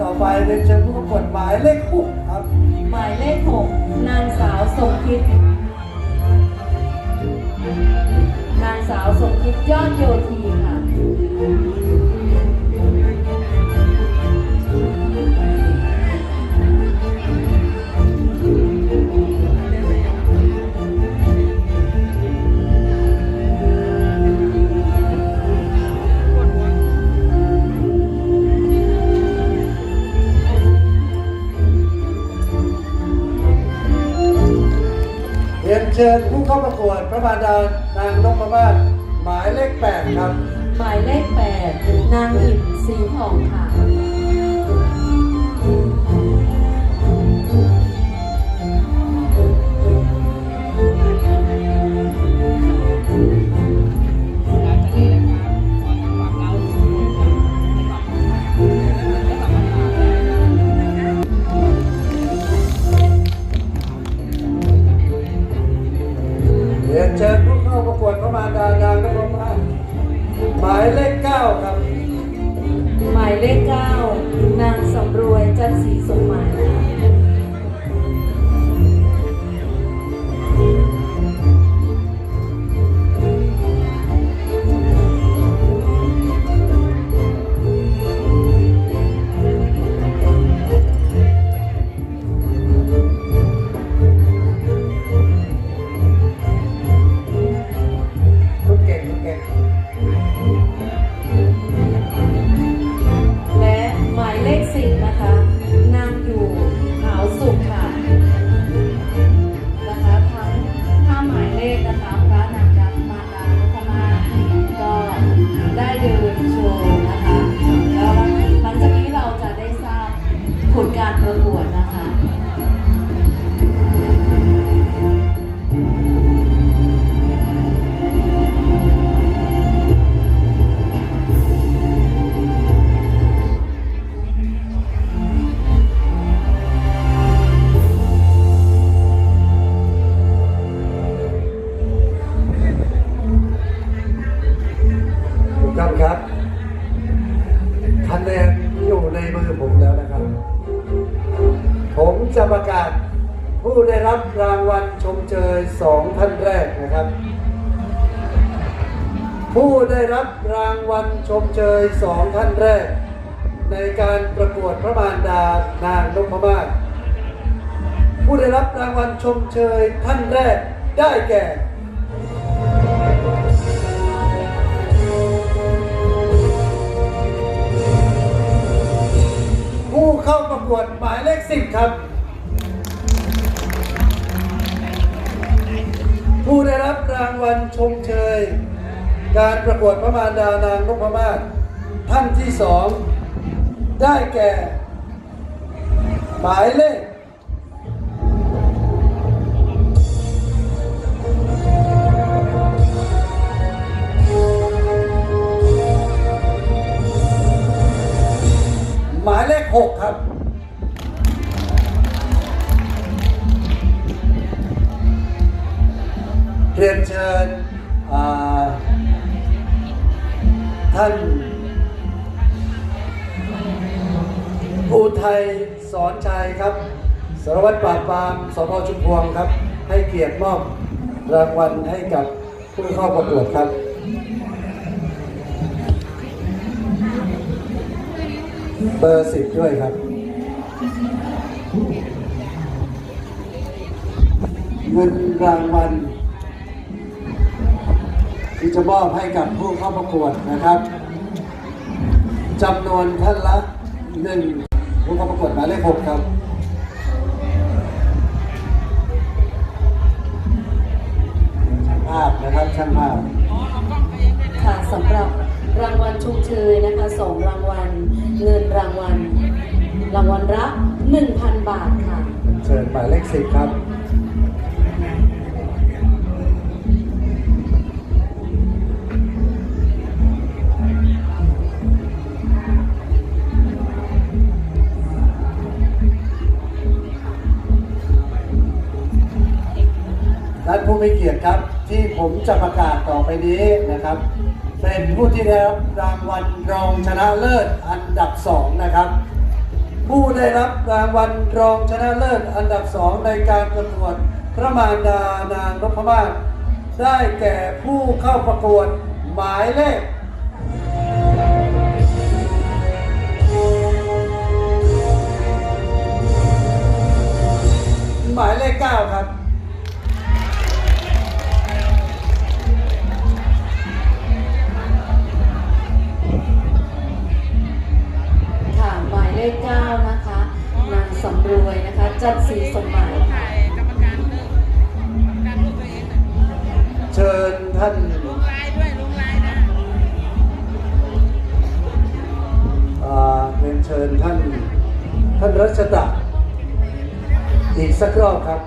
ต่อไปเป็นเชิญผู้ประกฎหมายเลขหกครับ หมายเลขหกนางสาวสมคิด นางสาวสมคิดยอดโยธีค่ะ เชิญผู้เข้าประกวดพระบารดานางนพมาศหมายเลขแปดครับ หมายเลขแปดนางอิ่มสีทองค่ะำรวยจันทร์ศรีสม คะแนนอยู่ในมือผมแล้วนะครับ ผมจะประกาศผู้ได้รับรางวัลชมเชยสองท่านแรกนะครับ ผู้ได้รับรางวัลชมเชยสองท่านแรก ในการประกวดพระมารดานางนพมาศผู้ได้รับรางวัลชมเชยท่านแรกได้แก่ กวดหมายเลขสิบครับ ผู้ได้รับรางวัลชมเชย การประกวดพระมารดานางนพมาศท่านที่สองได้แก่ หมายเลขหมายเลขหกครับ ชิญอ่าท่านอุทัยสอนชัยครับสารวัตรปราบปรามสพชุมพวงครับ ให้เกียรติมอบรางวัลให้กับผู้เข้าประกวดครับเบอร์สิบด้วยครับเงินรางวัล ที่จะมอบให้กับผู้เข้าประกวดนะครับจำนวนท่านละหนึ่งผู้เข้าประกวดหมายเลขหกครับช่างภาพนะครับช่างภาพค่ะสำหรับรางวัลชมเชยนะคะสองรางวัลเงินรางวัล รางวัลละ1,000 บาทค่ะ เชิญหมายเลขสิบครับ มีเกียรติครับ ที่ผมจะประกาศต่อไปนี้นะครับ เป็นผู้ที่ได้รับรางวัลรองชนะเลิศอันดับสองนะครับ ผู้ได้รับรางวัลรองชนะเลิศอันดับสองในการประกวดพระมารดานางนพมาศได้แก่ผู้เข้าประกวดหมายเลขหมายเลขเก้าครับ รัชดาอีกสักรอบครับ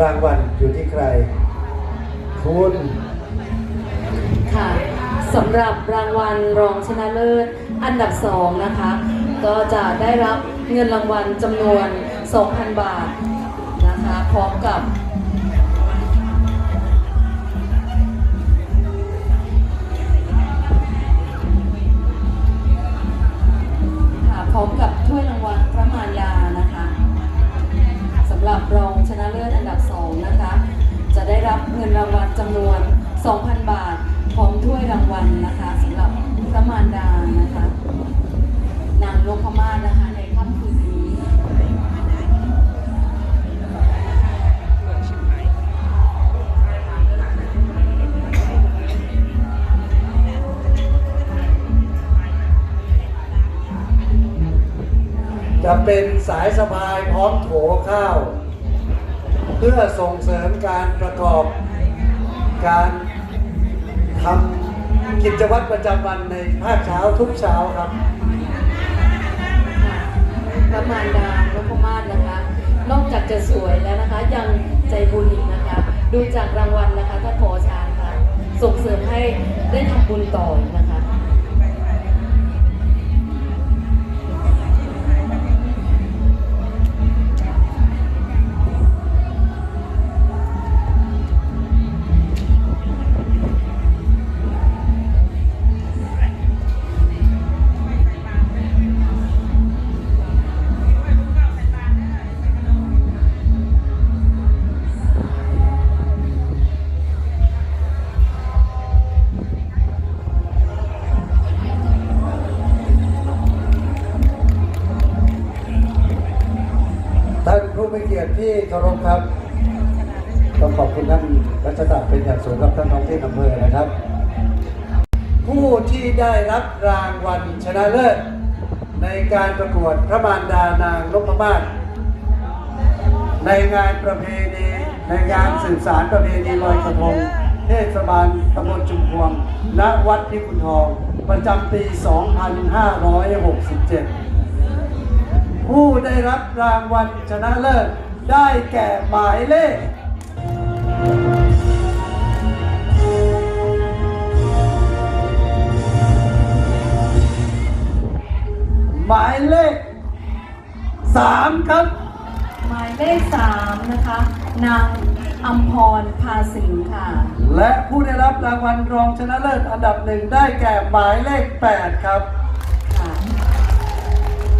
รางวัลอยู่ที่ใครคุณ ค่ะสำหรับรางวัลรองชนะเลิศอันดับสองนะคะ ก็จะได้รับเงินรางวัลจำนวน 2,000 บาทนะคะพร้อมกับพร้อมกับถ้วยรางวัลพระมายานะคะสำหรับรองชนะเลิศอันดับสองนะคะ จะได้รับเงินรางวัลจำนวน 2,000 บาท ถ้วยรางวัลนะคะสำหรับพระมารดานะคะ นางนพมาศนะคะในค่ำคืนนี้จะเป็นสายสะพายพร้อมโถข้าว เพื่อส่งเสริมการประกอบการ ทำกิจวัตรประจำวันในภาคเช้าทุกเช้าครับ พระมารดานพมาศนะคะ นอกจากจะสวยแล้วนะคะ ยังใจบุญอีกนะคะ ดูจากรางวัลนะคะถ้าขอชานค่ะ ส่งเสริมให้ได้ทำบุญต่อนะคะ ยรติที่เคารพครับ ต้องขอบคุณท่านรัชดาเป็นอย่างสูงครับท่านท้องที่อำเภอนะครับ ผู้ที่ได้รับรางวัลชนะเลิศในการประกวดพระมารดานางนพมาศในงานประเพณีในงานสืบสารประเพณีลอยกระทงเทศบาลตำบลจุมพวงณวัดพิกุลทอง ประจำปี 2567 ผู้ได้รับรางวัลชนะเลิศ ได้แก่หมายเลขหมายเลขสามครับ หมายเลขสามนะคะ นางอัมพรพาสิงห์ค่ะ และผู้ได้รับรางวัลรองชนะเลิศอันดับหนึ่งได้แก่หมายเลข 8 ครับ ค่ะ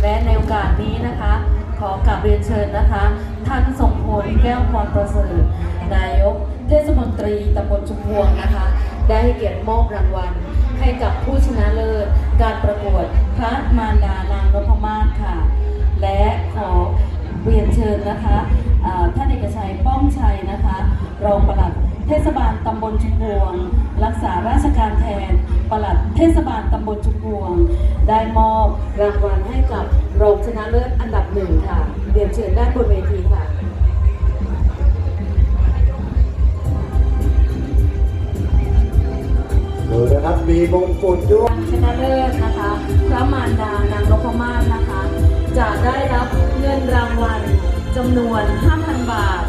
และในโอกาสนี้นะคะ ขอกราบเรียนเชิญนะคะ ท่านสมพลแก้วพรประเสริฐนายก เทศมนตรีตำบลชุมพวงนะคะ ได้ให้เกียรติมอบรางวัล ให้กับผู้ชนะเลิศ การประกวดพระมารดานางนพมาศค่ะ และขอเรียนเชิญนะคะท่านเอกชัยป้อมชัยนะคะ รองปลัดเทศบาลตำบลชุมพวง รักษาราชการแทน ปลัดเทศบาลตำบลชุมพวง ได้มอบรางวัลให้กับรองชนะเลิศอันดับหนึ่งค่ะเรียนเชิญด้านบนเวทีค่ะดูนะครับมีมงกุฎด้วยรางชนะเลิศนะคะ พระมารดานางนพมาศนะคะ จะได้รับเงินรางวัลจำนวน 5,000 บาท